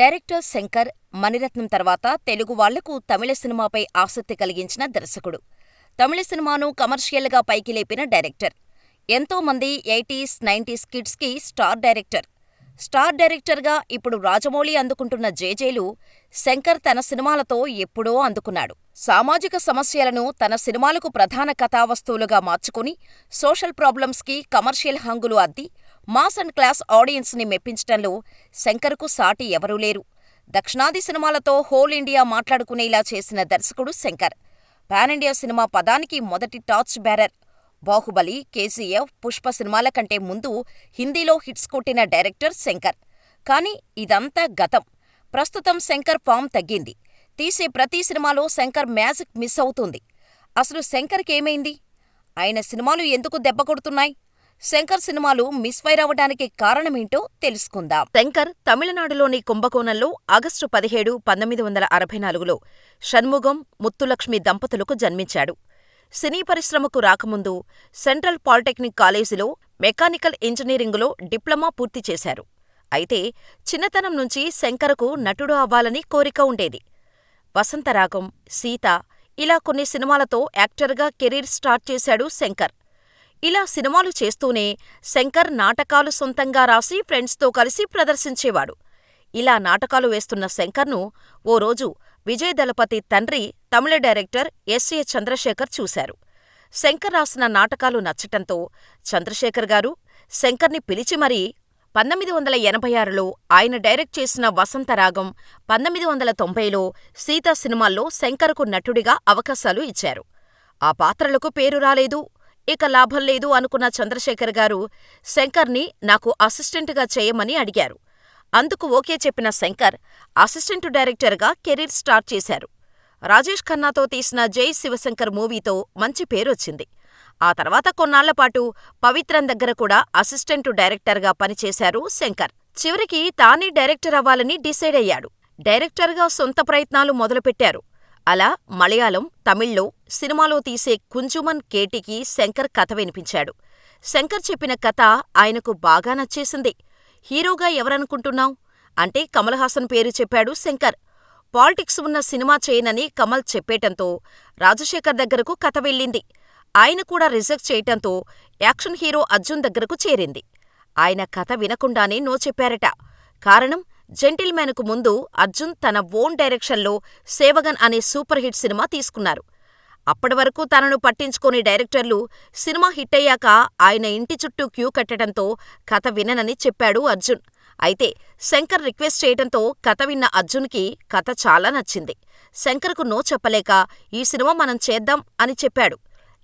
Director Shankar, Mani Ratnam తర్వాత తెలుగు వాళ్ళకు తమిళ సినిమాపై ఆసక్తి కలిగించిన దర్శకుడు. తమిళ సినిమాను కమర్షియల్గా పైకి లేపిన డైరెక్టర్. ఎంతో మంది ఎయిటీస్, నైంటీస్ కిడ్స్కి స్టార్ డైరెక్టర్. స్టార్ డైరెక్టర్గా ఇప్పుడు రాజమౌళి అందుకుంటున్న జేజేలు శంకర్ తన సినిమాలతో ఎప్పుడో అందుకున్నాడు. సామాజిక సమస్యలను తన సినిమాలకు ప్రధాన కథావస్తువులుగా మార్చుకుని సోషల్ ప్రాబ్లమ్స్కి కమర్షియల్ హంగులు అద్ది మాస్ అండ్ క్లాస్ ఆడియన్స్ని మెప్పించటంలో శంకర్కు సాటి ఎవరూ లేరు. దక్షిణాది సినిమాలతో హోల్ ఇండియా మాట్లాడుకునేలా చేసిన దర్శకుడు శంకర్. పాన్ ఇండియా సినిమా పదానికి మొదటి torch bearer. Baahubali, KGF, Pushpa సినిమాల కంటే ముందు హిందీలో హిట్స్ కొట్టిన డైరెక్టర్ శంకర్. కానీ ఇదంతా గతం. ప్రస్తుతం శంకర్ ఫామ్ తగ్గింది. తీసే ప్రతి సినిమాలో శంకర్ మ్యాజిక్ మిస్ అవుతుంది. అసలు శంకర్కేమైంది? ఆయన సినిమాలు ఎందుకు దెబ్బకొడుతున్నాయ్? శంకర్ సినిమాలు మిస్ఫైర్ అవ్వటానికి కారణమేంటో తెలుసుకుందాం. శంకర్ తమిళనాడులోని కుంభకోణంలో ఆగస్టు పదిహేడు, పంతొమ్మిది వందల అరవై నాలుగులో షణ్ముగం, ముత్తులక్ష్మి దంపతులకు జన్మించాడు. సినీ పరిశ్రమకు రాకముందు సెంట్రల్ పాలిటెక్నిక్ కాలేజీలో మెకానికల్ ఇంజనీరింగులో డిప్లొమా పూర్తి చేశారు. అయితే చిన్నతనం నుంచి శంకర్కు నటుడు అవ్వాలని కోరిక ఉండేది. వసంతరాగం, సీత ఇలా కొన్ని సినిమాలతో యాక్టర్గా కెరీర్ స్టార్ట్ చేశాడు శంకర్. ఇలా సినిమాలు చేస్తూనే శంకర్ నాటకాలు సొంతంగా రాసి ఫ్రెండ్స్తో కలిసి ప్రదర్శించేవాడు. ఇలా నాటకాలు వేస్తున్న శంకర్ను ఓ రోజు విజయ్ దళపతి తండ్రి తమిళ డైరెక్టర్ ఎస్. ఎ. చంద్రశేఖర్ చూశారు. శంకర్ రాసిన నాటకాలు నచ్చటంతో చంద్రశేఖర్ గారు శంకర్ని పిలిచి మరీ పంతొమ్మిది వందల ఎనభై ఆరులో ఆయన డైరెక్ట్ చేసిన వసంతరాగం, పంతొమ్మిది వందల తొంభైలో సీత సినిమాల్లో శంకర్కు నటుడిగా అవకాశాలు ఇచ్చారు. ఆ పాత్రలకు పేరు రాలేదు. ఇక లాభం లేదు అనుకున్న చంద్రశేఖర్ గారు శంకర్ని నాకు అసిస్టెంటుగా చేయమని అడిగారు. అందుకు ఓకే చెప్పిన శంకర్ అసిస్టెంట్ డైరెక్టర్గా కెరీర్ స్టార్ట్ చేశారు. రాజేష్ ఖన్నాతో తీసిన జై శివశంకర్ మూవీతో మంచి పేరొచ్చింది. ఆ తర్వాత కొన్నాళ్ళపాటు పవిత్రన్ దగ్గర కూడా అసిస్టెంట్ డైరెక్టర్గా పనిచేశారు శంకర్. చివరికి తానే డైరెక్టర్ అవ్వాలని డిసైడ్ అయ్యాడు. డైరెక్టర్గా సొంత ప్రయత్నాలు మొదలుపెట్టారు. అలా మలయాళం, తమిళ్ళో సినిమాలో తీసే కుంజుమన్ కేటికి శంకర్ కథ వినిపించాడు. శంకర్ చెప్పిన కథ ఆయనకు బాగా నచ్చేసింది. హీరోగా ఎవరనుకుంటున్నావ్? అంటే కమల్ హాసన్ పేరు చెప్పాడు శంకర్. పాలిటిక్స్ ఉన్న సినిమా చేయనని కమల్ చెప్పేటంతో రాజశేఖర్ దగ్గరకు కథ వెళ్ళింది. ఆయన కూడా రిజెక్ట్ చేయటంతో యాక్షన్ హీరో అర్జున్ దగ్గరకు చేరింది. ఆయన కథ వినకుండానే నో చెప్పారట. కారణం జెంటిల్మెన్కు ముందు అర్జున్ తన ఓన్ డైరెక్షన్లో సేవగన్ అనే సూపర్ హిట్ సినిమా తీసుకున్నారు. అప్పటివరకు తనను పట్టించుకోని డైరెక్టర్లు సినిమా హిట్టయ్యాక ఆయన ఇంటి చుట్టూ క్యూ కట్టటంతో కథ విననని చెప్పాడు అర్జున్. అయితే శంకర్ రిక్వెస్ట్ చేయటంతో కథ విన్న అర్జున్కి కథ చాలా నచ్చింది. శంకర్కు నో చెప్పలేక ఈ సినిమా మనం చేద్దాం అని చెప్పాడు.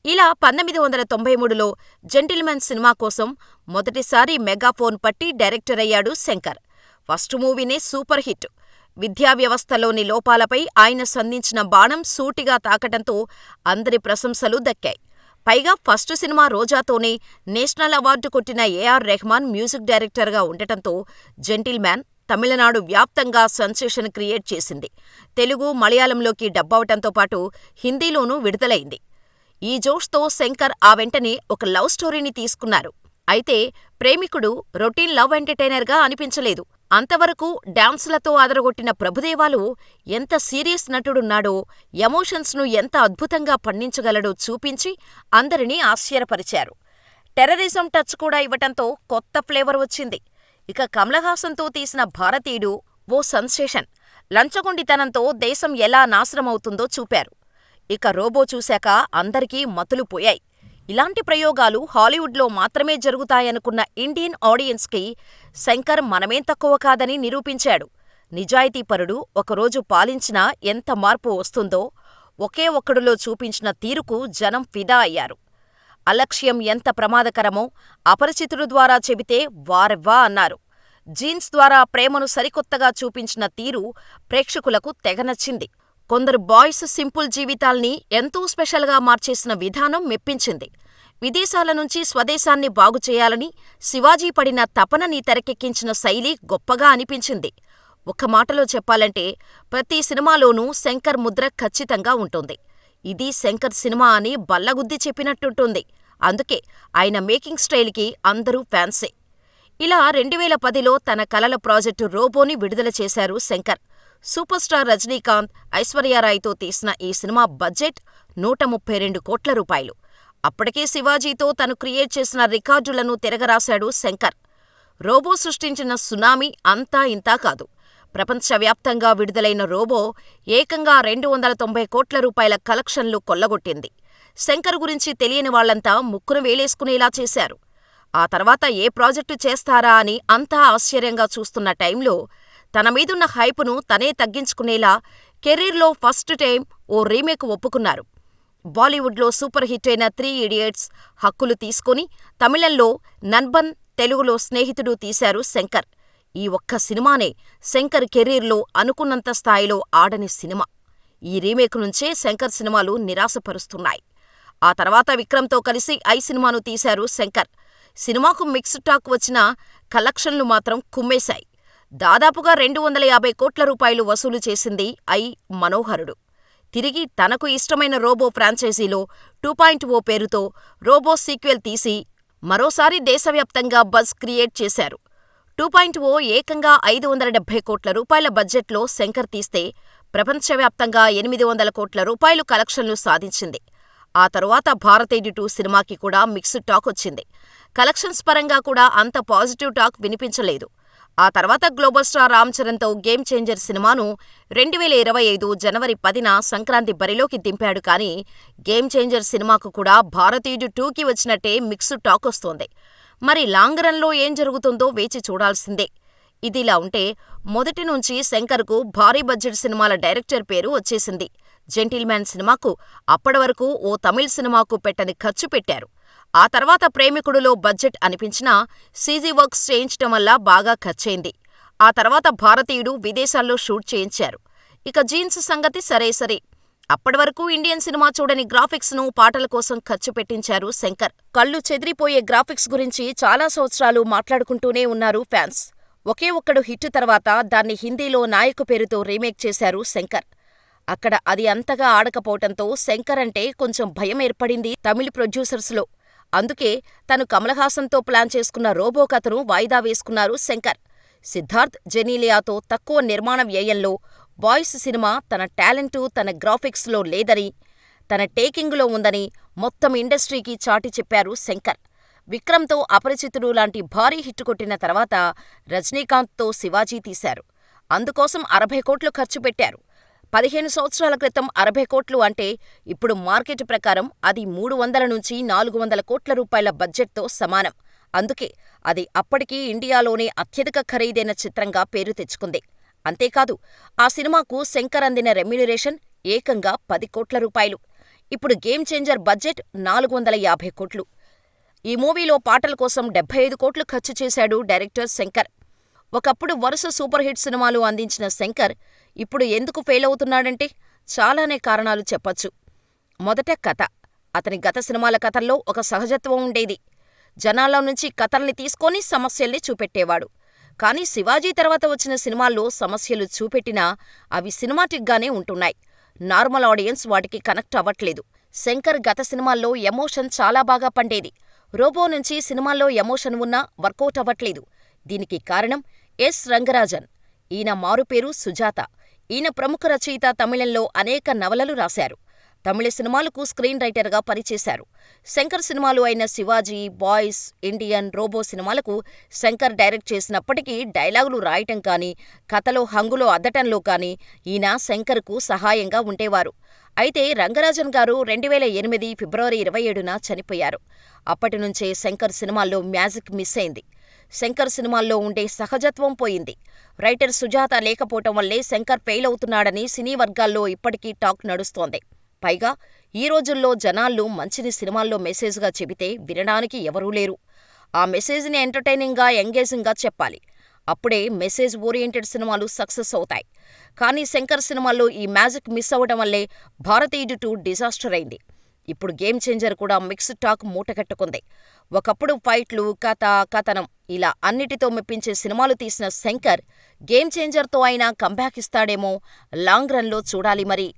ఇలా పంతొమ్మిది వందల తొంభై మూడులో జెంటిల్మెన్ సినిమా కోసం మొదటిసారి మెగాఫోన్ పట్టి డైరెక్టరయ్యాడు శంకర్. ఫస్ట్ మూవీనే సూపర్ హిట్. విద్యా వ్యవస్థలోని లోపాలపై ఆయన సంధించిన బాణం సూటిగా తాకటంతో అందరి ప్రశంసలు దక్కాయి. పైగా ఫస్ట్ సినిమా రోజాతోనే నేషనల్ అవార్డు కొట్టిన ఏఆర్ రెహమాన్ మ్యూజిక్ డైరెక్టర్గా ఉండటంతో జెంటిల్మ్యాన్ తమిళనాడు వ్యాప్తంగా సెన్సేషన్ క్రియేట్ చేసింది. తెలుగు, మలయాళంలోకి డబ్బవటంతో పాటు హిందీలోనూ విడుదలైంది. ఈ జోష్తో శంకర్ ఆ వెంటనే ఒక లవ్ స్టోరీని తీసుకున్నారు. అయితే ప్రేమికుడు రొటీన్ లవ్ ఎంటర్టైనర్గా అనిపించలేదు. అంతవరకు డాన్సులతో అదరగొట్టిన ప్రభుదేవాలు ఎంత సీరియస్ నటుడున్నాడో, ఎమోషన్స్ను ఎంత అద్భుతంగా పండించగలడో చూపించి అందరినీ ఆశ్చర్యపరిచారు. టెర్రరిజం టచ్ కూడా ఇవ్వటంతో కొత్త ఫ్లేవర్ వచ్చింది. ఇక కమలహాసన్తో తీసిన భారతీయుడు ఓ సెన్సేషన్. లంచగొండితనంతో దేశం ఎలా నాశనమవుతుందో చూపారు. ఇక రోబో చూశాక అందరికీ మతులు పోయాయి. ఇలాంటి ప్రయోగాలు హాలీవుడ్లో మాత్రమే జరుగుతాయనుకున్న ఇండియన్ ఆడియన్స్కి శంకర్ మనమేం తక్కువ కాదని నిరూపించాడు. నిజాయితీపరుడు ఒకరోజు పాలించినా ఎంత మార్పు వస్తుందో ఒకే ఒక్కడులో చూపించిన తీరుకు జనం ఫిదా అయ్యారు. అలక్ష్యం ఎంత ప్రమాదకరమో అపరిచితుడు ద్వారా చెబితే వారెవ్వా అన్నారు. జీన్స్ ద్వారా ప్రేమను సరికొత్తగా చూపించిన తీరు ప్రేక్షకులకు తెగ నచ్చింది. కొందరు బాయ్స్ సింపుల్ జీవితాల్ని ఎంతో స్పెషల్గా మార్చేసిన విధానం మెప్పించింది. విదేశాల నుంచి స్వదేశాన్ని బాగుచేయాలని శివాజీ పడిన తపనని తెరకెక్కించిన శైలి గొప్పగా అనిపించింది. ఒక్క మాటలో చెప్పాలంటే ప్రతి సినిమాలోనూ శంకర్ ముద్ర ఖచ్చితంగా ఉంటుంది. ఇది శంకర్ సినిమా అని బల్లగుద్ది చెప్పినట్టుంటుంది. అందుకే ఆయన మేకింగ్ స్టైల్కి అందరూ ఫ్యాన్సే. ఇలా రెండువేల పదిలో తన కలల ప్రాజెక్టు రోబోని విడుదల చేశారు శంకర్. సూపర్ స్టార్ రజనీకాంత్, ఐశ్వర్యారాయ్తో తీసిన ఈ సినిమా బడ్జెట్ నూట ముప్పై రెండు కోట్ల రూపాయలు. అప్పటికే శివాజీతో తను క్రియేట్ చేసిన రికార్డులను తిరగరాశాడు శంకర్. రోబో సృష్టించిన సునామీ అంతా ఇంతా కాదు. ప్రపంచవ్యాప్తంగా విడుదలైన రోబో ఏకంగా రెండు వందల తొంభై కోట్ల రూపాయల కలెక్షన్లు కొల్లగొట్టింది. శంకర్ గురించి తెలియని వాళ్ళంతా ముక్కున వేలేసుకునేలా చేశారు. ఆ తర్వాత ఏ ప్రాజెక్టు చేస్తారా అని అంతా ఆశ్చర్యంగా చూస్తున్న టైంలో తన మీదున్న హైపును తనే తగ్గించుకునేలా కెరీర్లో ఫస్ట్ టైం ఓ రీమేక్ ఒప్పుకున్నారు. బాలీవుడ్లో సూపర్ హిట్ అయిన త్రీ ఇడియట్స్ హక్కులు తీసుకుని తమిళంలో నన్బన్, తెలుగులో స్నేహితుడు తీశారు శంకర్. ఈ ఒక్క సినిమానే శంకర్ కెరీర్లో అనుకున్నంత స్థాయిలో ఆడని సినిమా. ఈ రీమేక్ నుంచే శంకర్ సినిమాలు నిరాశపరుస్తున్నాయి. ఆ తర్వాత విక్రమ్తో కలిసి ఐ సినిమాను తీశారు శంకర్. సినిమాకు మిక్స్డ్ టాక్ వచ్చినా కలెక్షన్లు మాత్రం కుమ్మేశాయి. దాదాపుగా రెండు వందల యాభై కోట్ల రూపాయలు వసూలు చేసింది ఐ మనోహరుడు. తిరిగి తనకు ఇష్టమైన రోబో ఫ్రాంచైజీలో టూ పాయింట్ ఓ పేరుతో రోబో సీక్వెల్ తీసి మరోసారి దేశవ్యాప్తంగా బజ్ క్రియేట్ చేశారు. టూ పాయింట్ ఓ ఏకంగా ఐదు వందల డెబ్బై కోట్ల రూపాయల బడ్జెట్లో శంకర్ తీస్తే ప్రపంచవ్యాప్తంగా ఎనిమిది వందల కోట్ల రూపాయలు కలెక్షన్లు సాధించింది. ఆ తరువాత భారతీయుడు టూ సినిమాకి కూడా మిక్స్డ్ టాక్ వచ్చింది. కలెక్షన్స్ పరంగా కూడా అంత పాజిటివ్ టాక్ వినిపించలేదు. ఆ తర్వాత గ్లోబల్ స్టార్ రామ్ చరణ్తో గేమ్ చేంజర్ సినిమాను రెండువేల ఇరవై ఐదు జనవరి పదిన సంక్రాంతి బరిలోకి దింపాడు కానీ గేమ్ చేంజర్ సినిమాకు కూడా భారతీయుడు టూకి వచ్చినట్టే మిక్స్డ్ టాక్ వస్తోంది. మరి లాంగ్ రన్లో ఏం జరుగుతుందో వేచి చూడాల్సిందే. ఇదిలా ఉంటే మొదటి నుంచి శంకర్కు భారీ బడ్జెట్ సినిమాల డైరెక్టర్ పేరు వచ్చేసింది. జెంటిల్మ్యాన్ సినిమాకు అప్పటి వరకు ఓ తమిళ్ సినిమాకు పెట్టని ఖర్చు పెట్టారు. ఆ తర్వాత ప్రేమికుడులో బడ్జెట్ అనిపించినా సీజీ వర్క్స్ చేయించటం వల్ల బాగా ఖర్చయింది. ఆ తర్వాత భారతీయుడు విదేశాల్లో షూట్ చేయించారు. ఇక జీన్స్ సంగతి సరే సరే. అప్పటివరకు ఇండియన్ సినిమా చూడని గ్రాఫిక్స్ను పాటల కోసం ఖర్చు పెట్టించారు శంకర్. కళ్ళు చెదిరిపోయే గ్రాఫిక్స్ గురించి చాలా సంవత్సరాలు మాట్లాడుకుంటూనే ఉన్నారు ఫ్యాన్స్. ఒకే ఒక్కడు హిట్ తర్వాత దాన్ని హిందీలో నాయకు పేరుతో రీమేక్ చేశారు శంకర్. అక్కడ అది అంతగా ఆడకపోవటంతో శంకర్ అంటే కొంచెం భయం ఏర్పడింది తమిళ ప్రొడ్యూసర్స్లో. అందుకే తను కమలహాసన్తో ప్లాన్ చేసుకున్న రోబో కథను వాయిదా వేసుకున్నారు శంకర్. సిద్ధార్థ్, జెనీలియాతో తక్కువ నిర్మాణ వ్యయంలో బాయ్స్ సినిమా తన టాలెంటు, తన గ్రాఫిక్స్లో లేదని, తన టేకింగులో ఉందని మొత్తం ఇండస్ట్రీకి చాటి చెప్పారు శంకర్. విక్రమ్తో అపరిచితుడు లాంటి భారీ హిట్ కొట్టిన తర్వాత రజనీకాంత్తో శివాజీ తీశారు. అందుకోసం అరవై కోట్లు ఖర్చు పెట్టారు. పదిహేను సంవత్సరాల క్రితం అరవై కోట్లు అంటే ఇప్పుడు మార్కెట్ ప్రకారం అది మూడు వందల నుంచి నాలుగు వందల కోట్ల రూపాయల బడ్జెట్తో సమానం. అందుకే అది అప్పటికీ ఇండియాలోనే అత్యధిక ఖరీదైన చిత్రంగా పేరు తెచ్చుకుంది. అంతేకాదు ఆ సినిమాకు శంకర్ అందిన రెమ్యునరేషన్ ఏకంగా పది కోట్ల రూపాయలు. ఇప్పుడు గేమ్ చేంజర్ బడ్జెట్ నాలుగు వందల యాభై కోట్లు. ఈ మూవీలో పాటల కోసం డెబ్బై ఐదు కోట్లు ఖర్చు చేశాడు డైరెక్టర్ శంకర్. ఒకప్పుడు వరుస సూపర్ హిట్ సినిమాలు అందించిన శంకర్ ఇప్పుడు ఎందుకు ఫెయిల్ అవుతున్నాడంటే చాలానే కారణాలు చెప్పొచ్చు. మొదట కథ. అతని గత సినిమాల కథల్లో ఒక సహజత్వం ఉండేది. జనాల్లో నుంచి కథల్ని తీసుకొని సమస్యల్ని చూపెట్టేవాడు. కానీ శివాజీ తర్వాత వచ్చిన సినిమాల్లో సమస్యలు చూపెట్టినా అవి సినిమాటిక్గానే ఉంటున్నాయి. నార్మల్ ఆడియన్స్ వాటికి కనెక్ట్ అవ్వట్లేదు. శంకర్ గత సినిమాల్లో ఎమోషన్ చాలా బాగా పండేది. రోబో నుంచి సినిమాల్లో ఎమోషన్ ఉన్నా వర్కౌట్ అవ్వట్లేదు. దీనికి కారణం ఎస్ రంగరాజన్. ఈయన మారుపేరు సుజాత. ఈయన ప్రముఖ రచయిత తమిళంలో అనేక నవలలు రాశారు. తమిళ సినిమాలకు స్క్రీన్ రైటర్గా పనిచేశారు. శంకర్ సినిమాలు అయిన శివాజీ, బాయ్స్, ఇండియన్, రోబో సినిమాలకు శంకర్ డైరెక్ట్ చేసినప్పటికీ డైలాగులు రాయటం కానీ, కథలో హంగులో అద్దటంలో కానీ ఈయన శంకర్కు సహాయంగా ఉండేవారు. అయితే రంగరాజన్ గారు రెండువేల ఎనిమిది ఫిబ్రవరి ఇరవై ఏడున చనిపోయారు. అప్పటినుంచే శంకర్ సినిమాల్లో మ్యాజిక్ మిస్ అయింది. శంకర్ సినిమాల్లో ఉండే సహజత్వం పోయింది. రైటర్ సుజాత లేకపోవటం వల్లే శంకర్ ఫెయిల్ అవుతున్నాడని సినీ వర్గాల్లో ఇప్పటికీ టాక్ నడుస్తోంది. పైగా ఈ రోజుల్లో జనాల్లో మంచిని సినిమాల్లో మెసేజ్గా చెబితే వినడానికి ఎవరూ లేరు. ఆ మెసేజ్ని ఎంటర్టైనింగ్గా, ఎంగేజింగ్గా చెప్పాలి. అప్పుడే మెసేజ్ ఓరియెంటెడ్ సినిమాలు సక్సెస్ అవుతాయి. కానీ శంకర్ సినిమాల్లో ఈ మ్యాజిక్ మిస్ అవ్వడం వల్లే భారతీయుడు టూ డిజాస్టర్ అయింది. ఇప్పుడు గేమ్ చేంజర్ కూడా మిక్స్డ్ టాక్ మూటగట్టుకుంది. ఒకప్పుడు ఫైట్లు, కథ, కథనం ఇలా అన్నిటితో మెప్పించే సినిమాలు తీసిన శంకర్ గేమ్ చేంజర్తో అయినా కంబ్యాక్ ఇస్తాడేమో లాంగ్ రన్లో చూడాలి మరి.